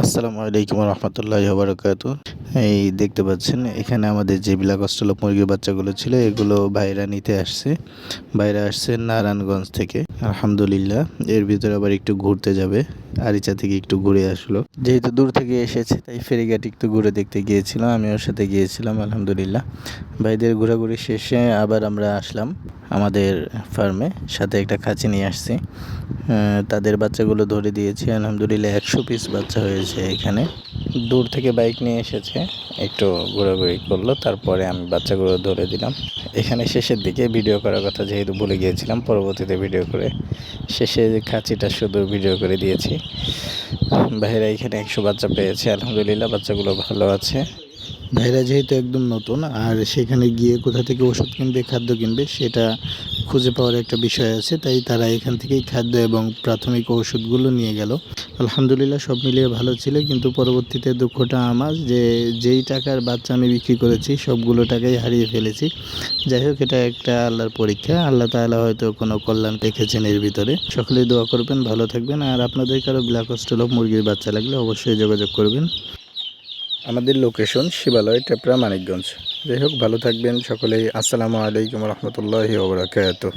আসসালামু আলাইকুম রহমতুল্লাহ বারকাত। এই দেখতে পাচ্ছেন, এখানে আমাদের যে বিলাক অস্ট্রেলপ মুরগির বাচ্চাগুলো ছিল, এগুলো বাইরা নিতে আসছে। বাইরে আসছে নারায়ণগঞ্জ থেকে, আলহামদুলিল্লাহ। এর ভিতরে আবার একটু ঘুরতে যাবে, আরিচা থেকে একটু ঘুরে আসলো। যেহেতু দূর থেকে এসেছে, তাই ফেরিঘাট একটু ঘুরে দেখতে গিয়েছিলাম আমি ওর সাথে গিয়েছিলাম, আলহামদুলিল্লাহ। ভাইদের ঘোরাঘুরি শেষে আবার আমরা আসলাম। আমাদের ফার্মে সাথে একটা খাঁচি নিয়ে আসছি। তাদের বাচ্চাগুলো ধরে দিয়েছি। আলহামদুলিল্লাহ একশো পিস বাচ্চা হয়েছে এখানে। দূর থেকে বাইক নিয়ে এসেছে। একটু ঘোরাঘুরি করল, তারপরে আমি বাচ্চাগুলো ধরে দিলাম। এখানে শেষের দিকে ভিডিও করার কথা যেহেতু ভুলে গিয়েছিলাম, পরবর্তীতে ভিডিও করে শেষে খাঁচিটা শুধু ভিডিও করে দিয়েছি। ভাইরা এখানে একশো বাচ্চা পেয়েছে। আলহামদুলিল্লাহ বাচ্চাগুলো ভালো আছে। ভাইরা যেহেতু একদম নতুন, আর সেখানে গিয়ে কোথা থেকে ওষুধ কিনবে, খাদ্য কিনবে, সেটা খুঁজে পাওয়ার একটা বিষয় আছে। তাই তারা এখান থেকেই খাদ্য এবং প্রাথমিক ওষুধগুলো নিয়ে গেল। আলহামদুলিল্লাহ সব মিলিয়ে ভালো ছিল, কিন্তু পরবর্তীতে দুঃখটা আমার যে যেই টাকার বাচ্চা আমি বিক্রি করেছি, সবগুলো টাকাই হারিয়ে ফেলেছি। যাই হোক, এটা একটা আল্লাহর পরীক্ষা। আল্লাহ তাআলা হয়তো কোনো কল্যাণ রেখেছেন এর ভিতরে। সকলেই দোয়া করবেন, ভালো থাকবেন। আর আপনাদের কারও ব্ল্যাক হোস্টেল মুরগির বাচ্চা লাগলে অবশ্যই যোগাযোগ করবেন। আমাদের লোকেশন শিবালয় টেপরা মানিকগঞ্জ। যাই হোক ভালো থাকবেন সকলেই। আসসালামু আলাইকুম রহমতুল্লাহি ওবরাকাতুহ